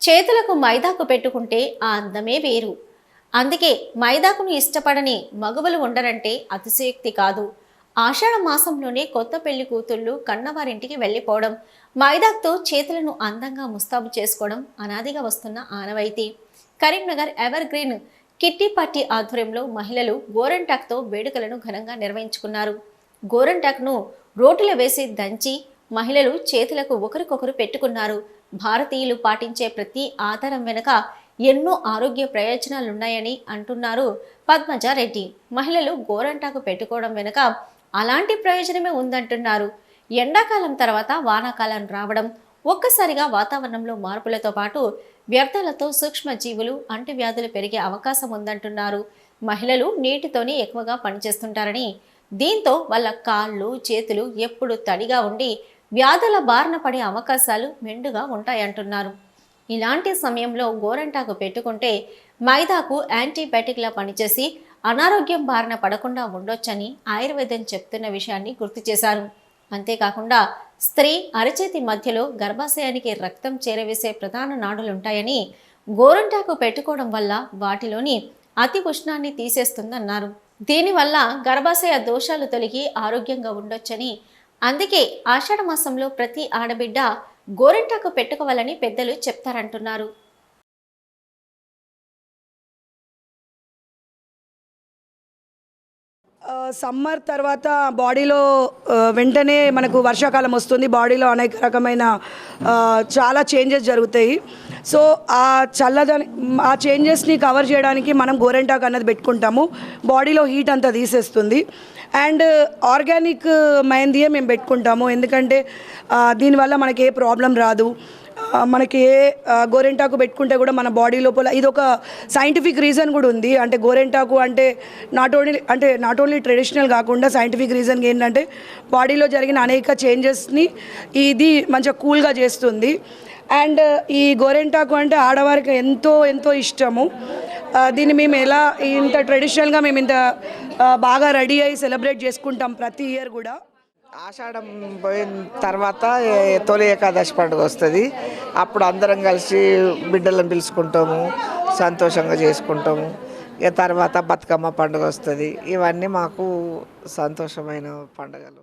చేతులకు మైదాకు పెట్టుకుంటే ఆ అందమే వేరు. అందుకే మైదాకును ఇష్టపడని మగవలు ఉండరంటే అతిశయోక్తి కాదు. ఆషాఢ మాసంలోనే కొత్త పెళ్ళి కూతుళ్ళు కన్నవారింటికి వెళ్ళిపోవడం మైదాక్తో చేతులను అందంగా ముస్తాబు చేసుకోవడం అనాదిగా వస్తున్న ఆనవాయితీ. Karimnagar evergreen kitty party ఆధ్వర్యంలో మహిళలు గోరంటాక్తో వేడుకలను ఘనంగా నిర్వహించుకున్నారు. గోరంటాక్ను రోటిలో వేసి దంచి మహిళలు చేతులకు ఒకరికొకరు పెట్టుకున్నారు. భారతీయులు పాటించే ప్రతి ఆధారం వెనుక ఎన్నో ఆరోగ్య ప్రయోజనాలున్నాయని అంటున్నారు పద్మజారెడ్డి మహిళలు గోరంటాకు పెట్టుకోవడం వెనుక అలాంటి ప్రయోజనమే ఉందంటున్నారు. ఎండాకాలం తర్వాత వానాకాలం రావడం ఒక్కసారిగా వాతావరణంలో మార్పులతో పాటు వ్యర్థాలతో సూక్ష్మజీవులు అంటువ్యాధులు పెరిగే అవకాశం ఉందంటున్నారు. మహిళలు నీటితోనే ఎక్కువగా పనిచేస్తుంటారని దీంతో వాళ్ళ కాళ్ళు చేతులు ఎప్పుడు తడిగా ఉండి వ్యాధుల బారిన పడే అవకాశాలు మెండుగా ఉంటాయంటున్నారు. ఇలాంటి సమయంలో గోరంటాకు పెట్టుకుంటే మైదాకు యాంటీబయాటిక్లా పనిచేసి అనారోగ్యం బారిన పడకుండా ఉండొచ్చని ఆయుర్వేదం చెప్తున్న విషయాన్ని గుర్తు చేశారు. అంతేకాకుండా స్త్రీ అరచేతి మధ్యలో గర్భాశయానికి రక్తం చేరవేసే ప్రధాన నాడులుంటాయని గోరంటాకు పెట్టుకోవడం వల్ల వాటిలోని అతి ఉష్ణాన్ని తీసేస్తుందన్నారు. దీనివల్ల గర్భాశయ దోషాలు తొలగి ఆరోగ్యంగా ఉండొచ్చని అందుకే ఆషాఢ మాసంలో ప్రతి ఆడబిడ్డ గోరింటాకు పెట్టుకోవాలని పెద్దలు చెప్తారంటున్నారు. సమ్మర్ తర్వాత బాడీలో వెంటనే మనకు వర్షాకాలం వస్తుంది. బాడీలో అనేక రకమైన చాలా చేంజెస్ జరుగుతాయి. సో ఆ చల్లదని ఆ చేంజెస్ని కవర్ చేయడానికి మనం గోరెంటాక్ అన్నది పెట్టుకుంటాము. బాడీలో హీట్ అంతా తీసేస్తుంది. అండ్ ఆర్గానిక్ మైందియే మేము పెట్టుకుంటాము. ఎందుకంటే దీనివల్ల మనకి ఏ ప్రాబ్లం రాదు. మనకి ఏ గోరెంటాకు పెట్టుకుంటే కూడా మన బాడీ లోపల ఇది ఒక సైంటిఫిక్ రీజన్ కూడా ఉంది. అంటే గోరెంటాకు అంటే నాట్ ఓన్లీ అంటే నాట్ ఓన్లీ ట్రెడిషనల్ కాకుండా సైంటిఫిక్ రీజన్ ఏంటంటే బాడీలో జరిగిన అనేక చేంజెస్ని ఇది మంచిగా కూల్గా చేస్తుంది. అండ్ ఈ గోరెంటాకు అంటే ఆడవారికి ఎంతో ఎంతో ఇష్టము. దీన్ని మేము ఎలా ఇంత ట్రెడిషనల్గా మేము ఇంత బాగా రెడీ అయ్యి సెలబ్రేట్ చేసుకుంటాం ప్రతి ఇయర్ కూడా. ఆషాఢం పోయిన తర్వాత తొలి ఏకాదశి పండుగ వస్తుంది. అప్పుడు అందరం కలిసి బిడ్డలను పిలుచుకుంటాము సంతోషంగా చేసుకుంటాము. ఇక తర్వాత బతుకమ్మ పండుగ వస్తుంది. ఇవన్నీ మాకు సంతోషమైన పండుగలు.